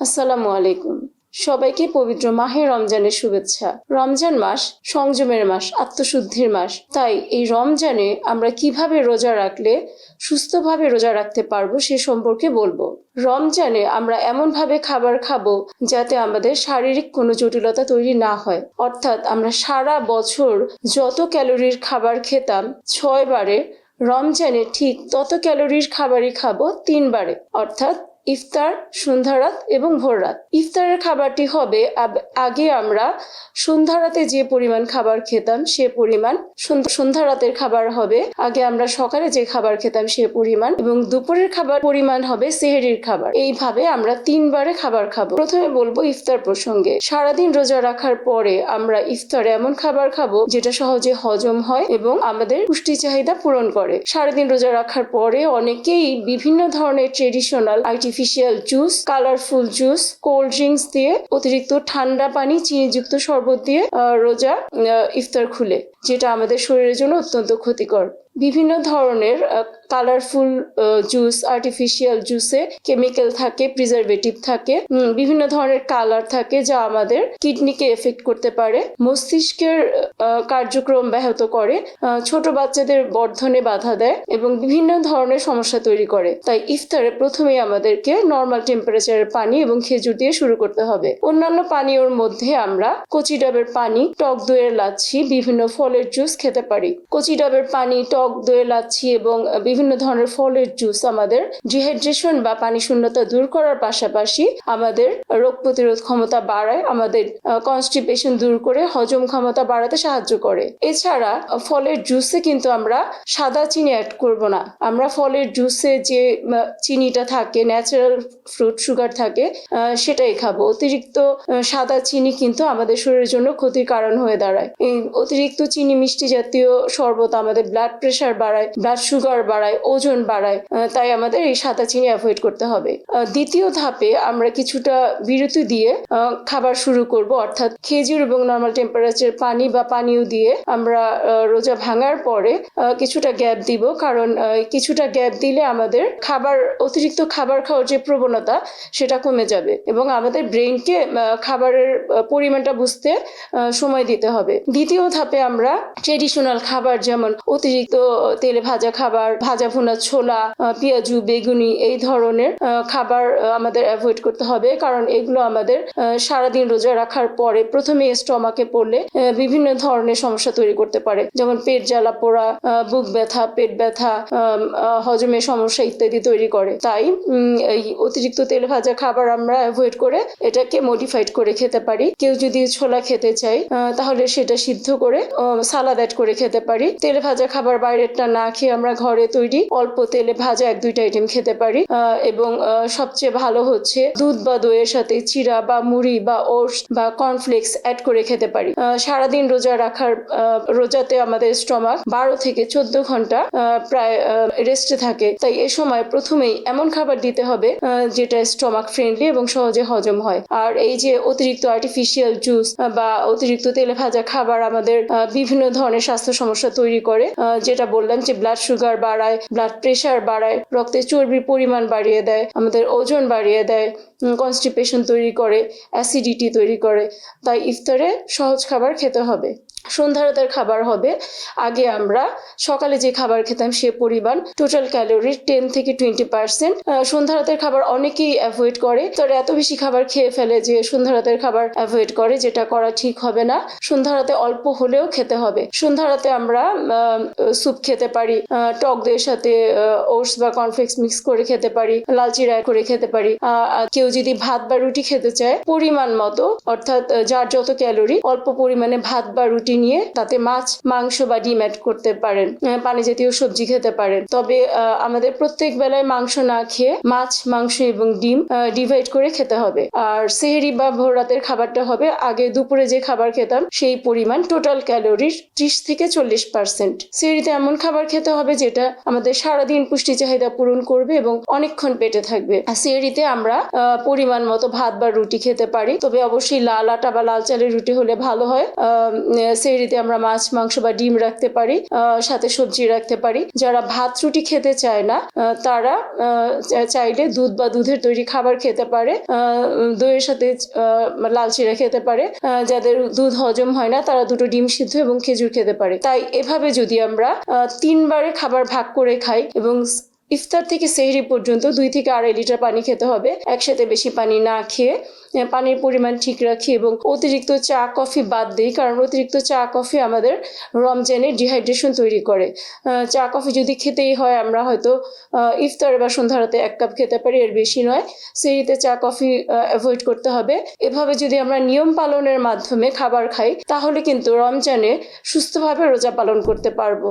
আসসালামু আলাইকুম। সবাইকে পবিত্র মাহে রমজানের শুভেচ্ছা। রমজান মাস সংযমের মাস, আত্মশুদ্ধির মাস। তাই এই রমজানে আমরা কীভাবে রোজা রাখলে সুস্থভাবে রোজা রাখতে পারব সে সম্পর্কে বলব। রমজানে আমরা এমনভাবে খাবার খাব যাতে আমাদের শারীরিক কোনো জটিলতা তৈরি না হয়। অর্থাৎ আমরা সারা বছর যত ক্যালোরির খাবার খেতাম ছয় বারে রমজানে ঠিক তত ক্যালোরির খাবারই খাব তিনবারে। অর্থাৎ ইফতার সন্ধ্যারাত এবং ভোররাত ইফতারের খাবারটি হবে আগে আমরা সন্ধ্যারাতে যে পরিমাণ খাবার খেতাম সে পরিমাণ সন্ধ্যা- সন্ধ্যারাতের খাবার হবে। আগে আমরা সকালে যে খাবার খেতাম সে পরিমাণ এবং দুপুরের খাবার পরিমাণ হবে সেহেরির খাবার। এইভাবে আমরা তিনবারে খাবার খাব। প্রথমে বলব ইফতার প্রসঙ্গে। সারাদিন রোজা রাখার পরে আমরা ইফতারে এমন খাবার খাব যেটা সহজে হজম হয় এবং আমাদের পুষ্টি চাহিদা পূরণ করে। সারাদিন রোজা রাখার পরে অনেকেই বিভিন্ন ধরনের traditional artificial juice colourful juice cold drinks দিয়ে অতিরিক্ত ঠান্ডা পানি, চিনিযুক্ত শরবত দিয়ে রোজা ইফতার খুলে, যেটা আমাদের শরীরের জন্য অত্যন্ত ক্ষতিকর। বিভিন্ন ধরনের কালারফুল জুস আর্টিফিশিয়াল জুসে কেমিক্যাল থাকে প্রিজারভেটিভ থাকে বিভিন্ন ধরনের কালার থাকে যা আমাদের কিডনিকে এফেক্ট করতে পারে, মস্তিষ্কের কার্যক্রম ব্যাহত করে ছোট বাচ্চাদের বর্ধনে বাধা দেয় এবং বিভিন্ন ধরনের সমস্যা তৈরি করে। তাই ইফতারে প্রথমেই আমাদেরকে নর্মাল টেম্পারেচারের পানি এবং খেজুর দিয়ে শুরু করতে হবে। অন্যান্য পানীয়র মধ্যে আমরা কচি ডাবের পানি, টক দইয়ের লাচ্ছি, বিভিন্ন ফলের জুস খেতে পারি। কচি ডাবের পানি, টক দইয়ের লাচ্ছি এবং বিভিন্ন ধরনের ফলের জুস আমাদের ডিহাইড্রেশন বা পানি শূন্যতা দূর করার পাশাপাশি আমাদের রোগ প্রতিরোধ ক্ষমতা বাড়ায়, আমাদের কনস্টিপেশন দূর করে হজম ক্ষমতা বাড়াতে সাহায্য করে। এছাড়া ফলের জুসে কিন্তু আমরা সাদা চিনি অ্যাড করব না। আমরা ফলের জুসে যে চিনিটা থাকে ন্যাচারাল ফ্রুট সুগার থাকে সেটাই খাব। অতিরিক্ত সাদা চিনি কিন্তু আমাদের শরীরের জন্য ক্ষতির কারণ হয়ে দাঁড়ায়। এই অতিরিক্ত চিনি মিষ্টি জাতীয় শরবত আমাদের ব্লাড প্রেশার বাড়ায় ব্লাড সুগার বাড়ায় ওজন বাড়ায় তাই আমাদের এই সাদা চিনি অ্যাভয়েড করতে হবে। দ্বিতীয় ধাপে আমরা কিছুটা বিরতি দিয়ে খাবার শুরু করব। অর্থাৎ খেজুর এবং নর্মাল টেম্পারেচার পানি বা পানীয় দিয়ে আমরা রোজা ভাঙার পরে কিছুটা গ্যাপ দিব। কারণ কিছুটা গ্যাপ দিলে আমাদের খাবার, অতিরিক্ত খাবার খাওয়ার যে প্রবণতা, সেটা কমে যাবে এবং আমাদের ব্রেনকে খাবারের পরিমাণটা বুঝতে সময় দিতে হবে। দ্বিতীয় ধাপে আমরা ট্রেডিশনাল খাবার যেমন অতিরিক্ত তেলে ভাজা খাবার ভাজা ভুনা ছোলা পেঁয়াজু বেগুনি এই ধরনের খাবার আমাদের অ্যাভয়েড করতে হবে। কারণ এগুলো আমাদের সারাদিন রোজা রাখার পরে প্রথমে স্টমাকে পড়লে বিভিন্ন ধরনের সমস্যা তৈরি করতে পারে। যেমন পেট জ্বালা পোড়া বুক ব্যথা পেট ব্যথা হজমের সমস্যা ইত্যাদি তৈরি করে। তাই এই অতিরিক্ত তেল ভাজা খাবার আমরা অ্যাভয়েড করে এটাকে মডিফাইড করে খেতে পারি। কেউ যদি ছোলা খেতে আহ, তাহলে সেটা সিদ্ধ করে সালাদ অ্যাড করে খেতে পারি। তেলে ভাজা খাবার বাইরেরটা না খেয়ে আমরা ঘরে তৈরি অল্প তেলে ভাজা এক দুইটা আইটেম খেতে পারি। এবং সবচেয়ে ভালো হচ্ছে দুধ বা দইয়ের সাথে চিরা বা মুড়ি বা ওটস বা কর্নফ্লেক্স অ্যাড করে খেতে পারি। সারাদিন রোজা রাখার রোজাতে আমাদের স্টমাক বারো থেকে চোদ্দ ঘণ্টা প্রায় রেস্টে থাকে। তাই এ সময় প্রথমেই এমন খাবার দিতে হবে যেটা স্টমাক ফ্রেন্ডলি এবং সহজে হজম হয়। আর এই যে অতিরিক্ত আর্টিফিশিয়াল জুস বা অতিরিক্ত তেলে ভাজা খাবার আমাদের বিভিন্ন ধরনের স্বাস্থ্য সমস্যা তৈরি করে যেটা বললাম যে ব্লাড সুগার বাড়ায় ব্লাড প্রেশার বাড়ায়, রক্তে চর্বির পরিমাণ বাড়িয়ে দেয়, আমাদের ওজন বাড়িয়ে দেয় কনস্টিপেশন তৈরি করে অ্যাসিডিটি তৈরি করে। তাই ইফতারে সহজ খাবার খেতে হবে। সন্ধ্যারতার খাবার হবে। আগে আমরা সকালে যে খাবার খেতাম সে পরিমাণ টোটাল ক্যালোরি টেন থেকে টোয়েন্টি পার্সেন্ট সন্ধ্যারাতের খাবার অনেকেই অ্যাভয়েড করে। তারা এত বেশি খাবার খেয়ে ফেলে যে সন্ধ্যারাতের খাবার অ্যাভয়েড করে, যেটা করা ঠিক হবে না। সন্ধ্যারাতে অল্প হলেও খেতে হবে। সন্ধ্যারাতে আমরা স্যুপ খেতে পারি টক দইয়ের সাথে ওটস বা কর্নফ্লেক্স মিক্স করে খেতে পারি, লালচি চিরা করে খেতে পারি। কেউ যদি ভাত বা রুটি খেতে চায়, পরিমাণ মতো, অর্থাৎ যার যত ক্যালোরি অল্প পরিমাণে ভাত বা রুটি নিয়ে তাতে মাছ, মাংস বা ডিম অ্যাড করতে পারেন পানি জাতীয় সবজি খেতে পারেন। তবে আমাদের প্রত্যেক বেলায় মাংস না খেয়ে মাছ, মাংস এবং ডিম ডিভাইড করে খেতে হবে। আর সেহেরি বা ভোর রাতের খাবারটা হবে, আগে দুপুরে যে খাবার খেতাম সেই পরিমাণ টোটাল ক্যালোরির ত্রিশ থেকে চল্লিশ পার্সেন্ট সেহেরিতে এমন খাবার খেতে হবে যেটা আমাদের সারাদিন পুষ্টি চাহিদা পূরণ করবে এবং অনেকক্ষণ পেটে থাকবে। আর সেহরিতে আমরা পরিমাণ মতো ভাত বা রুটি খেতে পারি। তবে অবশ্যই লাল আটা বা লাল চালের রুটি হলে ভালো হয়। সেহরিতে আমরা মাছ, মাংস বা ডিম রাখতে পারি সাথে সবজি রাখতে পারি। যারা ভাত রুটি খেতে চায় না তারা চাইলে দুধ বা দুধের তৈরি খাবার খেতে পারে দইয়ের সাথে লাল চিড়া খেতে পারে যাদের দুধ হজম হয় না, তারা দুটো ডিম সিদ্ধ এবং খেজুর খেতে পারে। তাই এভাবে যদি আমরা তিনবারে খাবার ভাগ করে খাই এবং ইফতার থেকে সেহরি পর্যন্ত দুই থেকে আড়াই লিটার পানি খেতে হবে। একসাথে বেশি পানি না খেয়ে পানির পরিমাণ ঠিক রাখি এবং অতিরিক্ত চা, কফি বাদ দিই, কারণ অতিরিক্ত চা, কফি আমাদের রমজানে ডিহাইড্রেশন তৈরি করে। চা, কফি যদি খেতেই হয়, আমরা হয়তো ইফতার বা সন্ধ্যারাতে এক কাপ খেতে পারি, এর বেশি নয়। সেরিতে চা, কফি অ্যাভয়েড করতে হবে। এভাবে যদি আমরা নিয়ম পালনের মাধ্যমে খাবার খাই, তাহলে কিন্তু রমজানে সুস্থভাবে রোজা পালন করতে পারব।